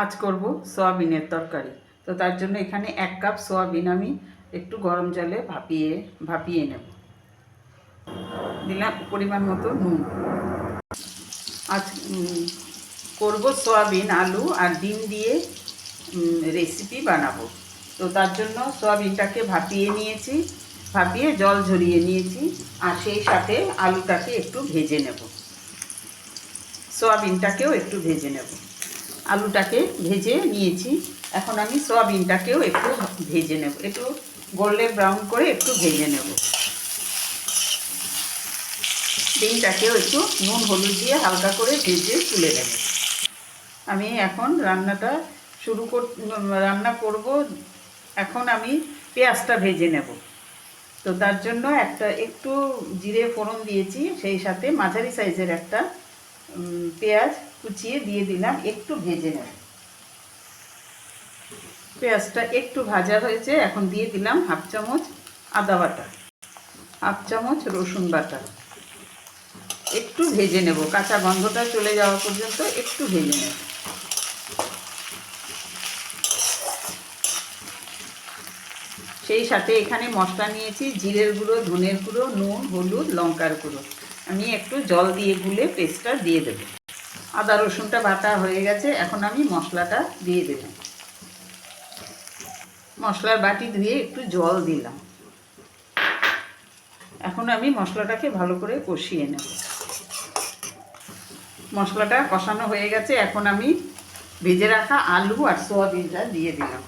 আজ করব সয়াবিনের তরকারি। তো তার জন্য এখানে এক কাপ সয়াবিন আমি একটু গরম জলে ভাপিয়ে ভাপিয়ে নেব। দিলাম পরিমাণ মতো নুন। আজ করব সয়াবিন, আলু আর ডিম দিয়ে রেসিপি বানাবো। তো তার জন্য সয়াবিনটাকে ভাপিয়ে নিয়েছি, ভাপিয়ে জল ঝরিয়ে নিয়েছি আর সেই সাথে আলুটাকে একটু ভেজে নেব। সয়াবিনটাকেও একটু ভেজে নেব। আলুটাকে ভেজে নিয়েছি। এখন আমি সয়াবিনটাকেও একটু ভেজে নেব। একটু গোল্ডেন ব্রাউন করে একটু ভেজে নেব। ডিমটাকেও একটু নুন হলুদ দিয়ে হালকা করে ভেজে তুলে নেব। আমি এখন রান্নাটা শুরু কর, রান্না করব। এখন আমি পেঁয়াজটা ভেজে নেব। তো তার জন্য একটা একটু জিরে ফোড়ন দিয়েছি। সেই সাথে মাঝারি সাইজের একটা পেঁয়াজ কুচিয়ে দিয়ে দিলাম, একটু ভেজে নেব। পেঁয়াজটা একটু ভাজা হয়েছে, এখন দিয়ে দিলাম হাফ চামচ আদা বাটা, হাফ চামচ রসুন বাটা। একটু ভেজে নেব, কাঁচা গন্ধটা চলে যাওয়া পর্যন্ত একটু ভেজে নেব। সেই সাথে এখানে মশলা নিয়েছি, জিরের গুঁড়ো, ধনের গুঁড়ো, নুন, হলুদ, লঙ্কার গুঁড়ো। আমি একটু জল দিয়ে গুলে পেস্টটা দিয়ে দেবো। আদা, রসুনটা বাটা হয়ে গেছে, এখন আমি মশলাটা দিয়ে দেব। মশলার বাটি ধুয়ে একটু জল দিলাম। এখন আমি মশলাটাকে ভালো করে কষিয়ে নেব। মশলাটা কষানো হয়ে গেছে, এখন আমি ভেজে রাখা আলু আর সোয়াবিনটা দিয়ে দিলাম।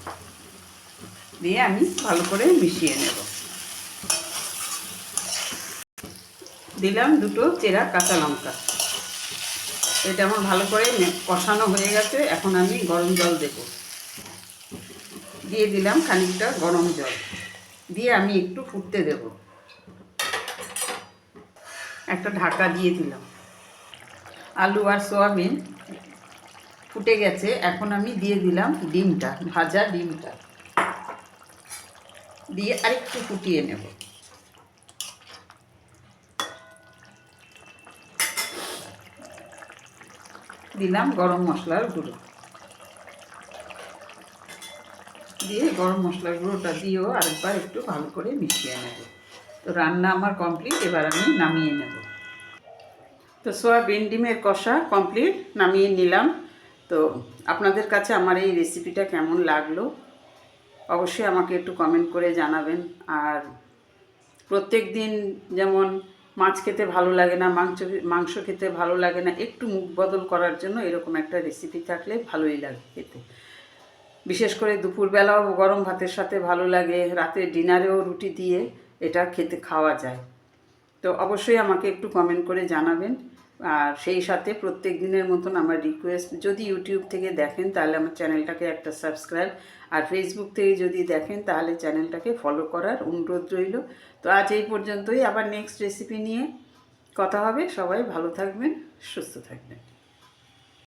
দিয়ে আমি ভালো করে মিশিয়ে নেব। দিলাম দুটো চেরা কাঁচা লঙ্কা। এটা আমার ভালো করে কষানো হয়ে গেছে, এখন আমি গরম জল দেব। দিয়ে দিলাম খানিকটা গরম জল। দিয়ে আমি একটু ফুটতে দেব। একটা ঢাকা দিয়ে দিলাম। আলু আর সোয়াবিন ফুটে গেছে, এখন আমি দিয়ে দিলাম ডিমটা, ভাজা ডিমটা। দিয়ে আরেকটু ফুটিয়ে নেব। দিলাম গরম মশলার গুঁড়ো। দিয়ে গরম মশলার গুঁড়োটা দিয়েও আরেকবার একটু ভালো করে মিশিয়ে নেব। তো রান্না আমার কমপ্লিট, এবার আমি নামিয়ে নেব। তো সোয়াবিন ডিমের কষা কমপ্লিট, নামিয়ে নিলাম। তো আপনাদের কাছে আমার এই রেসিপিটা কেমন লাগল? অবশ্যই আমাকে একটু কমেন্ট করে জানাবেন। আর প্রত্যেক দিন যেমন মাছ খেতে ভালো লাগে না, মাংস মাংস খেতে ভালো লাগে না, একটু মুখ বদল করার জন্য এরকম একটা রেসিপি থাকলে ভালোই লাগে খেতে। বিশেষ করে দুপুরবেলাও গরম ভাতের সাথে ভালো লাগে, রাতে ডিনারেও রুটি দিয়ে এটা খেতে খাওয়া যায়। তো অবশ্যই আমাকে একটু কমেন্ট করে জানাবেন। আর সেই সাথে প্রত্যেক দিনের মতন আমার রিকোয়েস্ট যদি ইউটিউব থেকে দেখেন তাহলে আমার চ্যানেলটাকে একটা সাবস্ক্রাইব আর ফেসবুক থেকে যদি দেখেন তাহলে চ্যানেলটাকে ফলো করার অনুরোধ রইল। তো আজ এই পর্যন্তই, আবার নেক্সট রেসিপি নিয়ে কথা হবে। সবাই ভালো থাকবেন, সুস্থ থাকবেন।